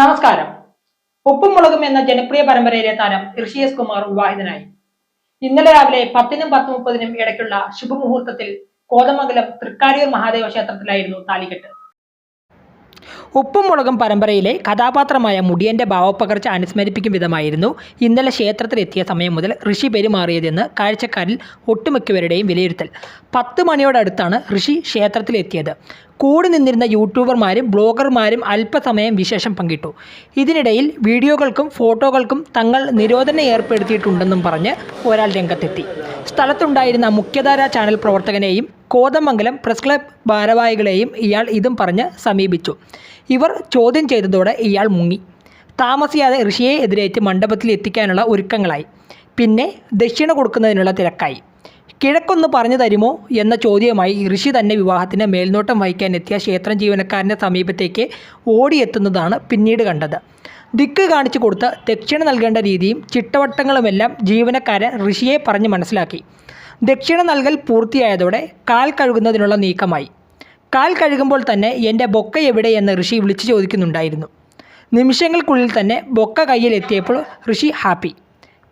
നമസ്കാരം. ഉപ്പും മുളകും എന്ന ജനപ്രിയ പരമ്പരയിലെ താരം ഋഷി എസ് കുമാർ വിവാഹിതനായി. ഇന്നലെ രാവിലെ പത്തിനും പത്ത് മുപ്പതിനും ഇടയ്ക്കുള്ള ശുഭമുഹൂർത്തത്തിൽ കോതമംഗലം തൃക്കാരിയൂർ മഹാദേവ ക്ഷേത്രത്തിലായിരുന്നു താലികെട്ട്. ഉപ്പും മുളകും പരമ്പരയിലെ കഥാപാത്രമായ മുടിയന്റെ ഭാവപ്പകർച്ച അനുസ്മരിപ്പിക്കും വിധമായിരുന്നു ഇന്നലെ ക്ഷേത്രത്തിലെത്തിയ സമയം മുതൽ ഋഷി പെരുമാറിയതെന്ന് കാഴ്ചക്കാരിൽ ഒട്ടുമിക്കവരുടെയും വിലയിരുത്തൽ. പത്ത് മണിയോടടുത്താണ് ഋഷി ക്ഷേത്രത്തിലെത്തിയത്. കൂടി നിന്നിരുന്ന യൂട്യൂബർമാരും ബ്ലോഗർമാരും അല്പസമയം വിശേഷം പങ്കിട്ടു. ഇതിനിടയിൽ വീഡിയോകൾക്കും ഫോട്ടോകൾക്കും തങ്ങൾ നിരോധനം ഏർപ്പെടുത്തിയിട്ടുണ്ടെന്നും പറഞ്ഞ് ഒരാൾ രംഗത്തെത്തി. സ്ഥലത്തുണ്ടായിരുന്ന മുഖ്യധാരാ ചാനൽ പ്രവർത്തകനെയും കോതമംഗലം പ്രസ് ക്ലബ് ഭാരവാഹികളെയും ഇയാൾ ഇതും പറഞ്ഞ് സമീപിച്ചു. ഇവർ ചോദ്യം ചെയ്തതോടെ ഇയാൾ മുങ്ങി. താമസിയാതെ ഋഷിയെ എതിരേറ്റ് മണ്ഡപത്തിൽ എത്തിക്കാനുള്ള ഒരുക്കങ്ങളായി. പിന്നെ ദക്ഷിണ കൊടുക്കുന്നതിനുള്ള തിരക്കായി. കിഴക്കൊന്ന് പറഞ്ഞു തരുമോ എന്ന ചോദ്യവുമായി ഋഷി തന്നെ വിവാഹത്തിന് മേൽനോട്ടം വഹിക്കാൻ എത്തിയ ക്ഷേത്രം ജീവനക്കാരന്റെ സമീപത്തേക്ക് ഓടിയെത്തുന്നതാണ് പിന്നീട് കണ്ടത്. ദിക്ക് കാണിച്ചു കൊടുത്ത് ദക്ഷിണ നൽകേണ്ട രീതിയും ചിട്ടവട്ടങ്ങളുമെല്ലാം ജീവനക്കാരൻ ഋഷിയെ പറഞ്ഞ് മനസ്സിലാക്കി. ദക്ഷിണ നൽകൽ പൂർത്തിയായതോടെ കാൽ കഴുകുന്നതിനുള്ള നീക്കമായി. കാൽ കഴുകുമ്പോൾ തന്നെ എന്റെ ബൊക്ക എവിടെ എന്ന് ഋഷി വിളിച്ചു ചോദിക്കുന്നുണ്ടായിരുന്നു. നിമിഷങ്ങൾക്കുള്ളിൽ തന്നെ ബൊക്ക കയ്യിലെത്തിയപ്പോൾ ഋഷി ഹാപ്പി.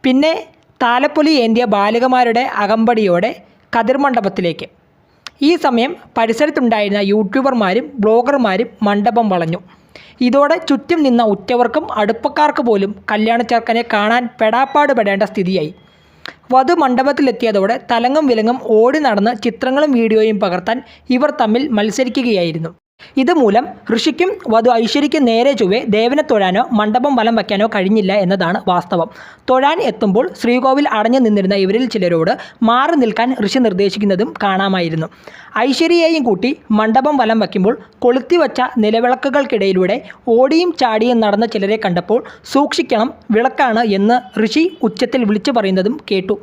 പിന്നെ താലപ്പൊലി ഏന്തിയ ബാലികമാരുടെ അകമ്പടിയോടെ കതിർമണ്ഡപത്തിലേക്ക്. ഈ സമയം പരിസരത്തുണ്ടായിരുന്ന യൂട്യൂബർമാരും ബ്ലോഗർമാരും മണ്ഡപം വളഞ്ഞു. ഇതോടെ ചുറ്റും നിന്ന ഉറ്റവർക്കും അടുപ്പക്കാർക്ക് പോലും കല്യാണ ചെറുക്കനെ കാണാൻ പെടാപ്പാട് പെടേണ്ട സ്ഥിതിയായി. വധു മണ്ഡപത്തിലെത്തിയതോടെ തലങ്ങും വിലങ്ങും ഓടി നടന്ന് ചിത്രങ്ങളും വീഡിയോയും പകർത്താൻ ഇവർ തമ്മിൽ മത്സരിക്കുകയായിരുന്നു. ഇതുമൂലം ഋഷിക്കും വധു ഐശ്വര്യക്കും നേരെ ചൊവ്വെ ദേവനെ തൊഴാനോ മണ്ഡപം വലം വയ്ക്കാനോ കഴിഞ്ഞില്ല എന്നതാണ് വാസ്തവം. തൊഴാൻ എത്തുമ്പോൾ ശ്രീകോവിൽ അടഞ്ഞു നിന്നിരുന്ന ഇവരിൽ ചിലരോട് മാറി നിൽക്കാൻ ഋഷി നിർദ്ദേശിക്കുന്നതും കാണാമായിരുന്നു. ഐശ്വര്യയെയും കൂട്ടി മണ്ഡപം വലം വയ്ക്കുമ്പോൾ കൊളുത്തിവച്ച നിലവിളക്കുകൾക്കിടയിലൂടെ ഓടിയും ചാടിയും നടന്ന ചിലരെ കണ്ടപ്പോൾ സൂക്ഷിക്കണം വിളക്കാണ് എന്ന് ഋഷി ഉച്ചത്തിൽ വിളിച്ചു പറയുന്നതും കേട്ടു.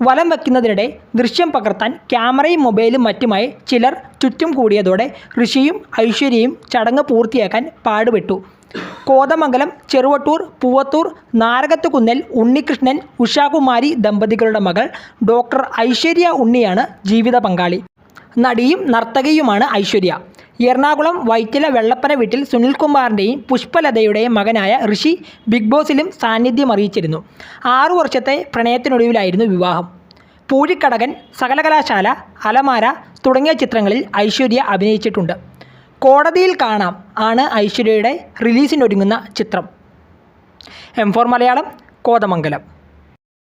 വലം വയ്ക്കുന്നതിനിടെ ദൃശ്യം പകർത്താൻ ക്യാമറയും മൊബൈലും മറ്റുമായി ചിലർ ചുറ്റും കൂടിയതോടെ ഋഷിയും ഐശ്വര്യയും ചടങ്ങ് പൂർത്തിയാക്കാൻ പാടുപെട്ടു. കോതമംഗലം ചെറുവട്ടൂർ പൂവത്തൂർ നാരകത്തുകുന്നൽ ഉണ്ണികൃഷ്ണൻ ഉഷാകുമാരി ദമ്പതികളുടെ മകൾ ഡോക്ടർ ഐശ്വര്യ ഉണ്ണിയാണ് ജീവിത പങ്കാളി. നടിയും നർത്തകിയുമാണ് ഐശ്വര്യ. എറണാകുളം വൈറ്റില വെള്ളപ്പന വീട്ടിൽ സുനിൽകുമാറിന്റെയും പുഷ്പലതയുടെയും മകനായ ഋഷി ബിഗ് ബോസിലും സാന്നിധ്യം അറിയിച്ചിരുന്നു. ആറു വർഷത്തെ പ്രണയത്തിനൊടുവിലായിരുന്നു വിവാഹം. പൂഴിക്കടകൻ സകലകലാശാല അലമാര തുടങ്ങിയ ചിത്രങ്ങളിൽ ഐശ്വര്യ അഭിനയിച്ചിട്ടുണ്ട്. കോടതിയിൽ കാണാം ആണ് ഐശ്വര്യയുടെ റിലീസിനൊരുങ്ങുന്ന ചിത്രം. M four Malayalam Kothamangalam.